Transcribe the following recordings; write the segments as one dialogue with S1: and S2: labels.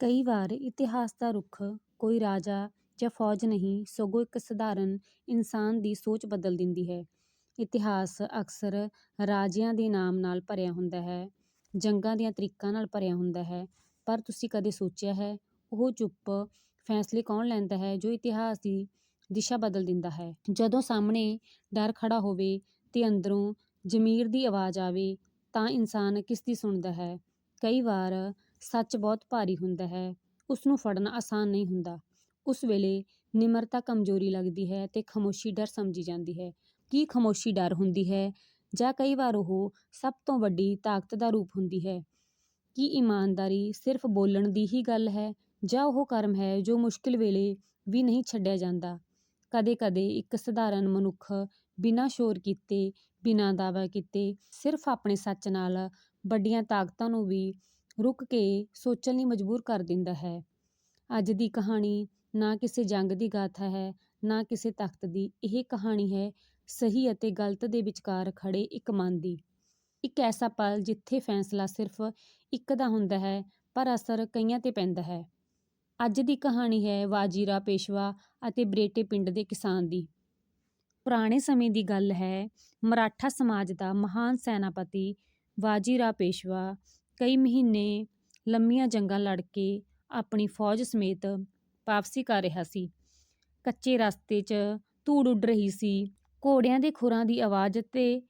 S1: ਕਈ ਵਾਰ ਇਤਿਹਾਸ ਦਾ ਰੁੱਖ ਕੋਈ ਰਾਜਾ ਜਾਂ ਫੌਜ ਨਹੀਂ ਸਗੋਂ ਇੱਕ ਸਧਾਰਨ ਇਨਸਾਨ ਦੀ ਸੋਚ ਬਦਲ ਦਿੰਦੀ ਹੈ। ਇਤਿਹਾਸ ਅਕਸਰ ਰਾਜਿਆਂ ਦੇ ਨਾਮ ਨਾਲ ਭਰਿਆ ਹੁੰਦਾ ਹੈ, ਜੰਗਾਂ ਦੀਆਂ ਤਰੀਕਾਂ ਨਾਲ ਭਰਿਆ ਹੁੰਦਾ ਹੈ, ਪਰ ਤੁਸੀਂ ਕਦੇ ਸੋਚਿਆ ਹੈ, ਉਹ ਚੁੱਪ ਫੈਸਲੇ ਕੌਣ ਲੈਂਦਾ ਹੈ ਜੋ ਇਤਿਹਾਸ ਦੀ ਦਿਸ਼ਾ ਬਦਲ ਦਿੰਦਾ ਹੈ। ਜਦੋਂ ਸਾਹਮਣੇ ਡਰ ਖੜ੍ਹਾ ਹੋਵੇ ਤੇ ਅੰਦਰੋਂ ਜ਼ਮੀਰ ਦੀ ਆਵਾਜ਼ ਆਵੇ ਤਾਂ ਇਨਸਾਨ ਕਿਸਦੀ ਸੁਣਦਾ ਹੈ। ਕਈ ਵਾਰ ਸੱਚ ਬਹੁਤ ਭਾਰੀ ਹੁੰਦਾ ਹੈ, ਉਸਨੂੰ ਫੜਨਾ ਆਸਾਨ ਨਹੀਂ ਹੁੰਦਾ। ਉਸ ਵੇਲੇ ਨਿਮਰਤਾ ਕਮਜ਼ੋਰੀ ਲੱਗਦੀ ਹੈ ਅਤੇ ਖਾਮੋਸ਼ੀ ਡਰ ਸਮਝੀ ਜਾਂਦੀ ਹੈ। ਕੀ ਖਾਮੋਸ਼ੀ ਡਰ ਹੁੰਦੀ ਹੈ ਜਾਂ ਕਈ ਵਾਰ ਉਹ ਸਭ ਤੋਂ ਵੱਡੀ ਤਾਕਤ ਦਾ ਰੂਪ ਹੁੰਦੀ ਹੈ? ਕੀ ਇਮਾਨਦਾਰੀ ਸਿਰਫ਼ ਬੋਲਣ ਦੀ ਹੀ ਗੱਲ ਹੈ ਜਾਂ ਉਹ ਕਰਮ ਹੈ ਜੋ ਮੁਸ਼ਕਿਲ ਵੇਲੇ ਵੀ ਨਹੀਂ ਛੱਡਿਆ ਜਾਂਦਾ? ਕਦੇ-ਕਦੇ ਇੱਕ ਸਧਾਰਨ ਮਨੁੱਖ ਬਿਨਾਂ ਸ਼ੋਰ ਕੀਤੇ, ਬਿਨਾਂ ਦਾਅਵਾ ਕੀਤੇ, ਸਿਰਫ਼ ਆਪਣੇ ਸੱਚ ਨਾਲ ਵੱਡੀਆਂ ਤਾਕਤਾਂ ਨੂੰ ਵੀ ਰੁਕ ਕੇ ਸੋਚਣ ਲਈ ਮਜਬੂਰ ਕਰ ਦਿੰਦਾ ਹੈ। ਅੱਜ ਦੀ ਕਹਾਣੀ ਨਾ ਕਿਸੇ ਜੰਗ ਦੀ ਗਾਥਾ ਹੈ, ਨਾ ਕਿਸੇ ਤਖ਼ਤ ਦੀ, ਇਹ ਕਹਾਣੀ ਹੈ ਸਹੀ ਅਤੇ ਗਲਤ ਦੇ ਵਿਚਕਾਰ ਖੜੇ ਇੱਕ ਮਨ ਦੀ। ਇੱਕ ਐਸਾ ਪਲ ਜਿੱਥੇ ਫੈਸਲਾ ਸਿਰਫ਼ ਇੱਕ ਦਾ ਹੁੰਦਾ ਹੈ ਪਰ ਅਸਰ ਕਈਆਂ ਤੇ ਪੈਂਦਾ ਹੈ। ਅੱਜ ਦੀ ਕਹਾਣੀ ਹੈ ਵਾਜੀਰਾ ਪੇਸ਼ਵਾ ਅਤੇ ਬਰੇਟੇ ਪਿੰਡ ਦੇ ਕਿਸਾਨ ਦੀ। ਪੁਰਾਣੇ ਸਮੇਂ ਦੀ ਗੱਲ ਹੈ। ਮਰਾਠਾ ਸਮਾਜ ਦਾ ਮਹਾਨ ਸੈਨਾਪਤੀ ਵਾਜੀਰਾ ਪੇਸ਼ਵਾ ਕਈ ਮਹੀਨੇ ਲੰਮੀਆਂ ਜੰਗਾਂ ਲੜ ਕੇ ਆਪਣੀ ਫੌਜ ਸਮੇਤ ਵਾਪਸੀ ਕਰ ਰਿਹਾ ਸੀ। ਕੱਚੇ ਰਸਤੇ 'ਚ ਧੂੜ ਉੱਡ ਰਹੀ ਸੀ, ਘੋੜਿਆਂ ਦੇ ਖੁਰਾਂ ਦੀ ਆਵਾਜ਼ ਤੇ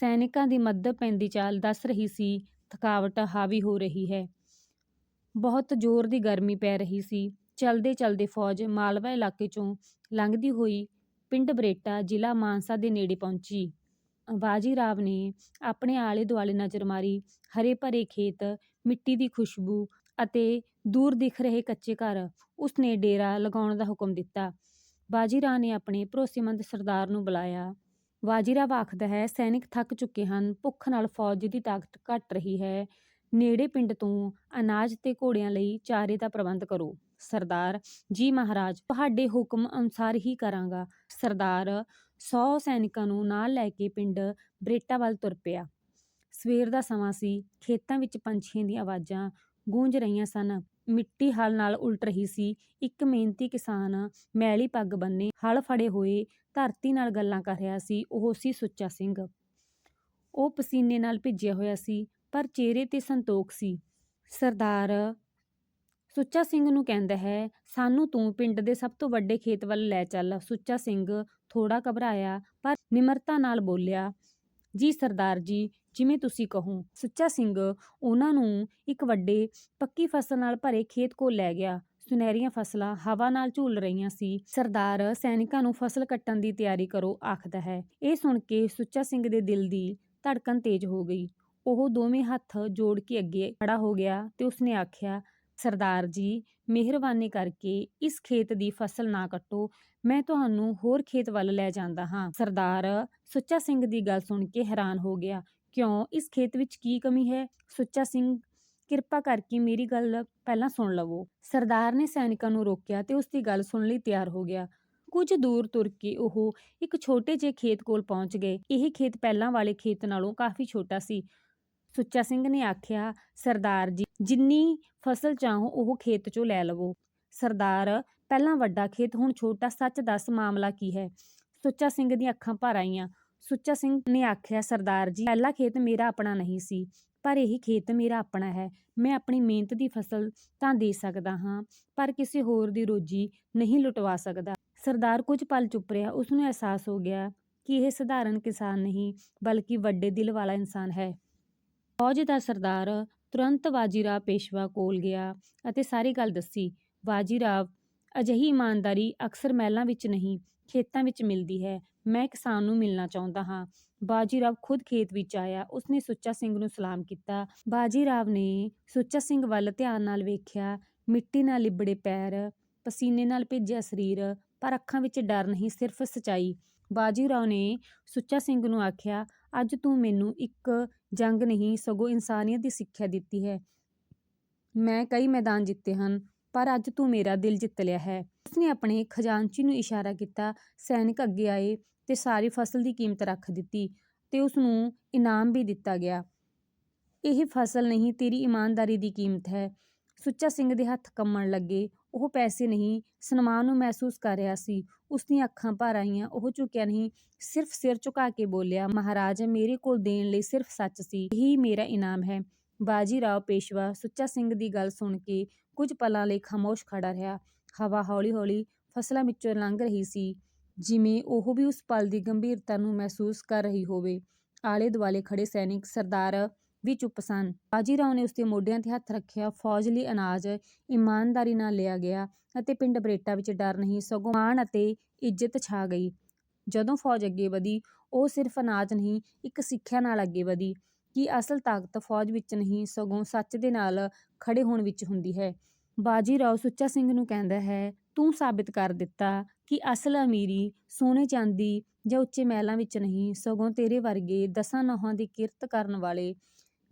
S1: ਸੈਨਿਕਾਂ ਦੀ ਮੱਧਮ ਪੈਂਦੀ ਚਾਲ ਦੱਸ ਰਹੀ ਸੀ ਥਕਾਵਟ ਹਾਵੀ ਹੋ ਰਹੀ ਹੈ। ਬਹੁਤ ਜ਼ੋਰ ਦੀ ਗਰਮੀ ਪੈ ਰਹੀ ਸੀ। ਚਲਦੇ-ਚਲਦੇ ਫੌਜ ਮਾਲਵਾ ਇਲਾਕੇ 'ਚੋਂ ਲੰਘਦੀ ਹੋਈ ਪਿੰਡ ਬਰੇਟਾ, ਜ਼ਿਲ੍ਹਾ ਮਾਨਸਾ ਦੇ ਨੇੜੇ ਪਹੁੰਚੀ। ਬਾਜੀਰਾਵ ਨੇ ਆਪਣੇ ਆਲੇ-ਦੁਆਲੇ ਨਜ਼ਰ ਮਾਰੀ। ਹਰੇ-ਭਰੇ ਖੇਤ, ਮਿੱਟੀ ਦੀ ਖੁਸ਼ਬੂ ਅਤੇ ਦੂਰ ਦਿਖ ਰਹੇ ਕੱਚੇ ਘਰ। ਉਸਨੇ ਡੇਰਾ ਲਗਾਉਣ ਦਾ ਹੁਕਮ ਦਿੱਤਾ। ਬਾਜੀਰਾਅ ਨੇ ਆਪਣੇ ਭਰੋਸੇਮੰਦ ਸਰਦਾਰ ਨੂੰ ਬੁਲਾਇਆ। ਬਾਜੀਰਾਵ ਆਖਦਾ ਹੈ, ਸੈਨਿਕ ਥੱਕ ਚੁੱਕੇ ਹਨ, ਭੁੱਖ ਨਾਲ ਫੌਜ ਦੀ ਤਾਕਤ ਘਟ ਰਹੀ ਹੈ। ਨੇੜੇ ਪਿੰਡ ਤੋਂ ਅਨਾਜ ਤੇ ਘੋੜਿਆਂ ਲਈ ਚਾਰੇ ਦਾ ਪ੍ਰਬੰਧ ਕਰੋ। ਸਰਦਾਰ ਜੀ ਮਹਾਰਾਜ, ਤੁਹਾਡੇ ਹੁਕਮ ਅਨੁਸਾਰ ਹੀ ਕਰਾਂਗਾ। ਸਰਦਾਰ ਸੌ ਸੈਨਿਕਾਂ ਨੂੰ ਨਾਲ ਲੈ ਕੇ ਪਿੰਡ ਬਰੇਟਾ ਵੱਲ ਤੁਰ ਪਿਆ। ਸਵੇਰ ਦਾ ਸਮਾਂ ਸੀ। ਖੇਤਾਂ ਵਿੱਚ ਪੰਛੀਆਂ ਦੀਆਂ ਆਵਾਜ਼ਾਂ ਗੂੰਜ ਰਹੀਆਂ ਸਨ। ਮਿੱਟੀ ਹਲ ਨਾਲ ਉਲਟ ਰਹੀ ਸੀ। ਇੱਕ ਮਿਹਨਤੀ ਕਿਸਾਨ ਮੈਲੀ ਪੱਗ ਬੰਨੇ ਹਲ ਫੜੇ ਹੋਏ, ਧਰਤੀ ਨਾਲ ਗੱਲਾਂ ਕਰ ਰਿਹਾ ਸੀ। ਉਹ ਸੀ ਸੁੱਚਾ ਸਿੰਘ। ਉਹ ਪਸੀਨੇ ਨਾਲ ਭਿੱਜਿਆ ਹੋਇਆ ਸੀ, ਪਰ ਚਿਹਰੇ ਤੇ ਸੰਤੋਖ ਸੀ। ਸਰਦਾਰ ਸੁੱਚਾ ਸਿੰਘ ਨੂੰ ਕਹਿੰਦਾ ਹੈ, ਸਾਨੂੰ ਤੂੰ ਪਿੰਡ ਦੇ ਸਭ ਤੋਂ ਵੱਡੇ ਖੇਤ ਵੱਲ ਲੈ ਚੱਲ। ਸੁੱਚਾ ਸਿੰਘ ਥੋੜ੍ਹਾ ਘਬਰਾਇਆ ਪਰ ਨਿਮਰਤਾ ਨਾਲ ਬੋਲਿਆ, ਜੀ ਸਰਦਾਰ ਜੀ, ਜਿਵੇਂ ਤੁਸੀਂ ਕਹੋ। ਸੁੱਚਾ ਸਿੰਘ ਉਹਨਾਂ ਨੂੰ ਇੱਕ ਵੱਡੇ ਪੱਕੀ ਫ਼ਸਲ ਨਾਲ ਭਰੇ ਖੇਤ ਕੋਲ ਲੈ ਗਿਆ। ਸੁਨਹਿਰੀਆਂ ਫ਼ਸਲਾਂ ਹਵਾ ਨਾਲ ਝੂਲ ਰਹੀਆਂ ਸੀ। ਸਰਦਾਰ ਸੈਨਿਕਾਂ ਨੂੰ ਫ਼ਸਲ ਕੱਟਣ ਦੀ ਤਿਆਰੀ ਕਰੋ, ਆਖਦਾ ਹੈ। ਇਹ ਸੁਣ ਕੇ ਸੁੱਚਾ ਸਿੰਘ ਦੇ ਦਿਲ ਦੀ ਧੜਕਣ ਤੇਜ਼ ਹੋ ਗਈ। ਉਹ ਦੋਵੇਂ ਹੱਥ ਜੋੜ ਕੇ ਅੱਗੇ ਖੜਾ ਹੋ ਗਿਆ ਤੇ ਉਸਨੇ ਆਖਿਆ, ਸਰਦਾਰ ਜੀ, ਮਿਹਰਬਾਨੀ ਕਰਕੇ ਇਸ ਖੇਤ ਦੀ ਫ਼ਸਲ ਨਾ ਕੱਟੋ, ਮੈਂ ਤੁਹਾਨੂੰ ਹੋਰ ਖੇਤ ਵੱਲ ਲੈ ਜਾਂਦਾ ਹਾਂ। ਸਰਦਾਰ ਸੁੱਚਾ ਸਿੰਘ ਦੀ ਗੱਲ ਸੁਣ ਕੇ ਹੈਰਾਨ ਹੋ ਗਿਆ, ਕਿਉਂ, ਇਸ ਖੇਤ ਵਿੱਚ ਕੀ ਕਮੀ ਹੈ? ਸੁੱਚਾ ਸਿੰਘ, ਕਿਰਪਾ ਕਰਕੇ ਮੇਰੀ ਗੱਲ ਪਹਿਲਾਂ ਸੁਣ ਲਵੋ। ਸਰਦਾਰ ਨੇ ਸੈਨਿਕਾਂ ਨੂੰ ਰੋਕਿਆ ਤੇ ਉਸ ਦੀ ਗੱਲ ਸੁਣਨ ਲਈ ਤਿਆਰ ਹੋ ਗਿਆ। ਕੁਝ ਦੂਰ ਤੁਰ ਕੇ ਉਹ ਇੱਕ ਛੋਟੇ ਜਿਹੇ ਖੇਤ ਕੋਲ ਪਹੁੰਚ ਗਏ। ਇਹ ਖੇਤ ਪਹਿਲਾਂ ਵਾਲੇ ਖੇਤ ਨਾਲੋਂ ਕਾਫ਼ੀ ਛੋਟਾ ਸੀ। ਸੁੱਚਾ ਸਿੰਘ ਨੇ ਆਖਿਆ, ਸਰਦਾਰ ਜੀ, ਜਿੰਨੀ ਫ਼ਸਲ ਚਾਹੋ ਉਹ ਖੇਤ 'ਚੋਂ ਲੈ ਲਵੋ। ਸਰਦਾਰ, ਪਹਿਲਾਂ ਵੱਡਾ ਖੇਤ, ਹੁਣ ਛੋਟਾ, ਸੱਚ ਦੱਸ ਮਾਮਲਾ ਕੀ ਹੈ? ਸੁੱਚਾ ਸਿੰਘ ਦੀਆਂ ਅੱਖਾਂ ਭਰ ਆਈਆਂ। ਸੁੱਚਾ ਸਿੰਘ ਨੇ ਆਖਿਆ, ਸਰਦਾਰ ਜੀ, ਪਹਿਲਾ ਖੇਤ ਮੇਰਾ ਆਪਣਾ ਨਹੀਂ ਸੀ ਪਰ ਇਹ ਖੇਤ ਮੇਰਾ ਆਪਣਾ ਹੈ। ਮੈਂ ਆਪਣੀ ਮਿਹਨਤ ਦੀ ਫ਼ਸਲ ਤਾਂ ਦੇ ਸਕਦਾ ਹਾਂ ਪਰ ਕਿਸੇ ਹੋਰ ਦੀ ਰੋਜ਼ੀ ਨਹੀਂ ਲੁਟਵਾ ਸਕਦਾ। ਸਰਦਾਰ ਕੁਝ ਪਲ ਚੁੱਪ ਰਿਹਾ। ਉਸਨੂੰ ਅਹਿਸਾਸ ਹੋ ਗਿਆ ਕਿ ਇਹ ਸਧਾਰਨ ਕਿਸਾਨ ਨਹੀਂ ਬਲਕਿ ਵੱਡੇ ਦਿਲ ਵਾਲਾ ਇਨਸਾਨ ਹੈ। ਫੌਜ ਦਾ ਸਰਦਾਰ ਤੁਰੰਤ ਬਾਜੀਰਾਵ ਪੇਸ਼ਵਾ ਕੋਲ ਗਿਆ ਅਤੇ ਸਾਰੀ ਗੱਲ ਦੱਸੀ। ਬਾਜੀਰਾਵ, ਅਜਿਹੀ ਇਮਾਨਦਾਰੀ ਅਕਸਰ ਮਹਿਲਾਂ ਵਿੱਚ ਨਹੀਂ, ਖੇਤਾਂ ਵਿੱਚ ਮਿਲਦੀ ਹੈ। ਮੈਂ ਕਿਸਾਨ ਨੂੰ ਮਿਲਣਾ ਚਾਹੁੰਦਾ ਹਾਂ। ਬਾਜੀਰਾਵ ਖੁਦ ਖੇਤ ਵਿੱਚ ਆਇਆ। ਉਸਨੇ ਸੁੱਚਾ ਸਿੰਘ ਨੂੰ ਸਲਾਮ ਕੀਤਾ। ਬਾਜੀਰਾਵ ਨੇ ਸੁੱਚਾ ਸਿੰਘ ਵੱਲ ਧਿਆਨ ਨਾਲ ਵੇਖਿਆ। ਮਿੱਟੀ ਨਾਲ ਲਿੱਬੜੇ ਪੈਰ, ਪਸੀਨੇ ਨਾਲ ਭਿੱਜਿਆ ਸਰੀਰ, ਪਰ ਅੱਖਾਂ ਵਿੱਚ ਡਰ ਨਹੀਂ, ਸਿਰਫ਼ ਸੱਚਾਈ। ਬਾਜੀਰਾਵ ਨੇ ਸੁੱਚਾ ਸਿੰਘ ਨੂੰ ਆਖਿਆ, ਅੱਜ ਤੂੰ ਮੈਨੂੰ ਇੱਕ ਜੰਗ ਨਹੀਂ ਸਗੋਂ ਇਨਸਾਨੀਅਤ ਦੀ ਸਿੱਖਿਆ ਦਿੱਤੀ ਹੈ। ਮੈਂ ਕਈ ਮੈਦਾਨ ਜਿੱਤੇ ਹਨ ਪਰ ਅੱਜ ਤੂੰ ਮੇਰਾ ਦਿਲ ਜਿੱਤ ਲਿਆ ਹੈ। ਉਸਨੇ ਆਪਣੇ ਖਜ਼ਾਨਚੀ ਨੂੰ ਇਸ਼ਾਰਾ ਕੀਤਾ। ਸੈਨਿਕ ਅੱਗੇ ਆਏ ਤੇ ਸਾਰੀ ਫ਼ਸਲ ਦੀ ਕੀਮਤ ਰੱਖ ਦਿੱਤੀ ਤੇ ਉਸਨੂੰ ਇਨਾਮ ਵੀ ਦਿੱਤਾ ਗਿਆ। ਇਹ ਫ਼ਸਲ ਨਹੀਂ, ਤੇਰੀ ਇਮਾਨਦਾਰੀ ਦੀ ਕੀਮਤ ਹੈ। ਸੁੱਚਾ ਸਿੰਘ ਦੇ ਹੱਥ ਕੰਮਣ ਲੱਗੇ। ਉਹ ਪੈਸੇ ਨਹੀਂ, ਸਨਮਾਨ ਨੂੰ ਮਹਿਸੂਸ ਕਰ ਰਿਹਾ ਸੀ। ਉਸ ਦੀਆਂ ਅੱਖਾਂ ਭਰ ਆਈਆਂ, ਉਹ ਝੁਕਿਆ ਨਹੀਂ, ਸਿਰਫ ਸਿਰ ਝੁਕਾ ਕੇ ਬੋਲਿਆ, ਮਹਾਰਾਜ, ਮੇਰੇ ਕੋਲ ਦੇਣ ਲਈ ਸਿਰਫ ਸੱਚ ਸੀ, ਇਹੀ ਮੇਰਾ ਇਨਾਮ ਹੈ। ਬਾਜੀ ਰਾਓ ਪੇਸ਼ਵਾ ਸੁੱਚਾ ਸਿੰਘ ਦੀ ਗੱਲ ਸੁਣ ਕੇ ਕੁਝ ਪਲਾਂ ਲਈ ਖਾਮੋਸ਼ ਖੜਾ ਰਿਹਾ। ਹਵਾ ਹੌਲੀ ਹੌਲੀ ਫਸਲਾਂ ਵਿੱਚੋਂ ਲੰਘ ਰਹੀ ਸੀ, ਜਿਵੇਂ ਉਹ ਵੀ ਉਸ ਪਲ ਦੀ ਗੰਭੀਰਤਾ ਨੂੰ ਮਹਿਸੂਸ ਕਰ ਰਹੀ ਹੋਵੇ। ਆਲੇ ਦੁਆਲੇ ਖੜੇ ਸੈਨਿਕ, ਸਰਦਾਰ ਵੀ ਚੁੱਪ ਸਨ। ਬਾਜੀ ਰਾਓ ਨੇ ਉਸਦੇ ਮੋਢਿਆਂ ਤੇ ਹੱਥ ਰੱਖਿਆ। ਫੌਜ ਲਈ ਅਨਾਜ ਇਮਾਨਦਾਰੀ ਨਾਲ ਲਿਆ ਗਿਆ ਅਤੇ ਪਿੰਡ ਬਰੇਟਾ ਵਿੱਚ ਡਰ ਨਹੀਂ, ਸਗੋਂ ਮਾਣ ਅਤੇ ਇੱਜ਼ਤ ਛਾ ਗਈ। ਜਦੋਂ ਫੌਜ ਅੱਗੇ ਵਧੀ, ਉਹ ਸਿਰਫ ਅਨਾਜ ਨਹੀਂ, ਇੱਕ ਸਿੱਖਿਆ ਨਾਲ ਅੱਗੇ ਵਧੀ, ਕਿ ਅਸਲ ਤਾਕਤ ਫੌਜ ਵਿੱਚ ਨਹੀਂ, ਸਗੋਂ ਸੱਚ ਦੇ ਨਾਲ ਖੜੇ ਹੋਣ ਵਿੱਚ ਹੁੰਦੀ ਹੈ। ਬਾਜੀ ਰਾਓ ਸੁੱਚਾ ਸਿੰਘ ਨੂੰ ਕਹਿੰਦਾ ਹੈ, ਤੂੰ ਸਾਬਿਤ ਕਰ ਦਿੱਤਾ ਕਿ ਅਸਲ ਅਮੀਰੀ ਸੋਨੇ ਚਾਂਦੀ ਜਾਂ ਉੱਚੇ ਮਹਿਲਾਂ ਵਿੱਚ ਨਹੀਂ, ਸਗੋਂ ਤੇਰੇ ਵਰਗੇ ਦਸਾਂ ਨੌਹਾਂ ਦੀ ਕਿਰਤ ਕਰਨ ਵਾਲੇ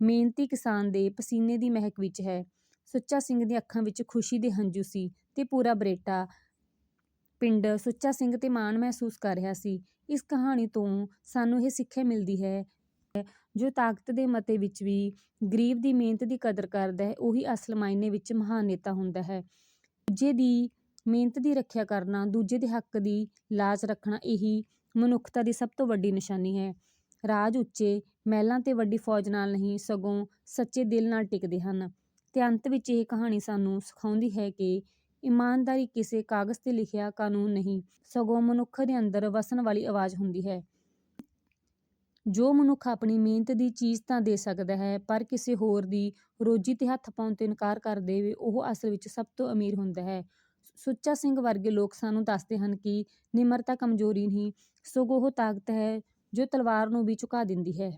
S1: ਮਿਹਨਤੀ ਕਿਸਾਨ ਦੇ ਪਸੀਨੇ ਦੀ ਮਹਿਕ ਵਿੱਚ ਹੈ। ਸੁੱਚਾ ਸਿੰਘ ਦੀਆਂ ਅੱਖਾਂ ਵਿੱਚ ਖੁਸ਼ੀ ਦੇ ਹੰਝੂ ਸੀ ਤੇ ਪੂਰਾ ਬਰੇਟਾ ਪਿੰਡ ਸੁੱਚਾ ਸਿੰਘ ਤੇ ਮਾਣ ਮਹਿਸੂਸ ਕਰ ਰਿਹਾ ਸੀ। ਇਸ ਕਹਾਣੀ ਤੋਂ ਸਾਨੂੰ ਇਹ ਸਿੱਖਿਆ ਮਿਲਦੀ ਹੈ ਜੋ ਤਾਕਤ ਦੇ ਮਤੇ ਵਿੱਚ ਵੀ ਗਰੀਬ ਦੀ ਮਿਹਨਤ ਦੀ ਕਦਰ ਕਰਦਾ ਹੈ, ਉਹੀ ਅਸਲ ਮਾਇਨੇ ਵਿੱਚ ਮਹਾਨ ਨੇਤਾ ਹੁੰਦਾ ਹੈ। ਦੂਜੇ ਦੀ ਮਿਹਨਤ ਦੀ ਰੱਖਿਆ ਕਰਨਾ, ਦੂਜੇ ਦੇ ਹੱਕ ਦੀ ਲਾਜ ਰੱਖਣਾ, ਇਹੀ ਮਨੁੱਖਤਾ ਦੀ ਸਭ ਤੋਂ ਵੱਡੀ ਨਿਸ਼ਾਨੀ ਹੈ। ਰਾਜ ਉੱਚੇ ਮਹਿਲਾਂ ਤੇ ਵੱਡੀ ਫੌਜ ਨਾਲ ਨਹੀਂ, ਸਗੋਂ ਸੱਚੇ ਦਿਲ ਨਾਲ ਟਿਕਦੇ ਹਨ। ਤੇ ਅੰਤ ਵਿੱਚ ਇਹ ਕਹਾਣੀ ਸਾਨੂੰ ਸਿਖਾਉਂਦੀ ਹੈ ਕਿ ਇਮਾਨਦਾਰੀ ਕਿਸੇ ਕਾਗਜ਼ ਤੇ ਲਿਖਿਆ ਕਾਨੂੰਨ ਨਹੀਂ, ਸਗੋਂ ਮਨੁੱਖ ਦੇ ਅੰਦਰ ਵਸਣ ਵਾਲੀ ਆਵਾਜ਼ ਹੁੰਦੀ ਹੈ। ਜੋ ਮਨੁੱਖ ਆਪਣੀ ਮਿਹਨਤ ਦੀ ਚੀਜ਼ ਤਾਂ ਦੇ ਸਕਦਾ ਹੈ, ਪਰ ਕਿਸੇ ਹੋਰ ਦੀ ਰੋਜੀ ਤੇ ਹੱਥ ਪਾਉਣ ਤੋਂ ਇਨਕਾਰ ਕਰ ਦੇਵੇ, ਉਹ ਅਸਲ ਵਿੱਚ ਸਭ ਤੋਂ ਅਮੀਰ ਹੁੰਦਾ ਹੈ। ਸੁੱਚਾ ਸਿੰਘ ਵਰਗੇ ਲੋਕ ਸਾਨੂੰ ਦੱਸਦੇ ਹਨ ਕਿ ਨਿਮਰਤਾ ਕਮਜ਼ੋਰੀ ਨਹੀਂ, ਸਗੋਂ ਉਹ ਤਾਕਤ ਹੈ ਜੋ ਤਲਵਾਰ ਨੂੰ ਵੀ ਝੁਕਾ ਦਿੰਦੀ ਹੈ।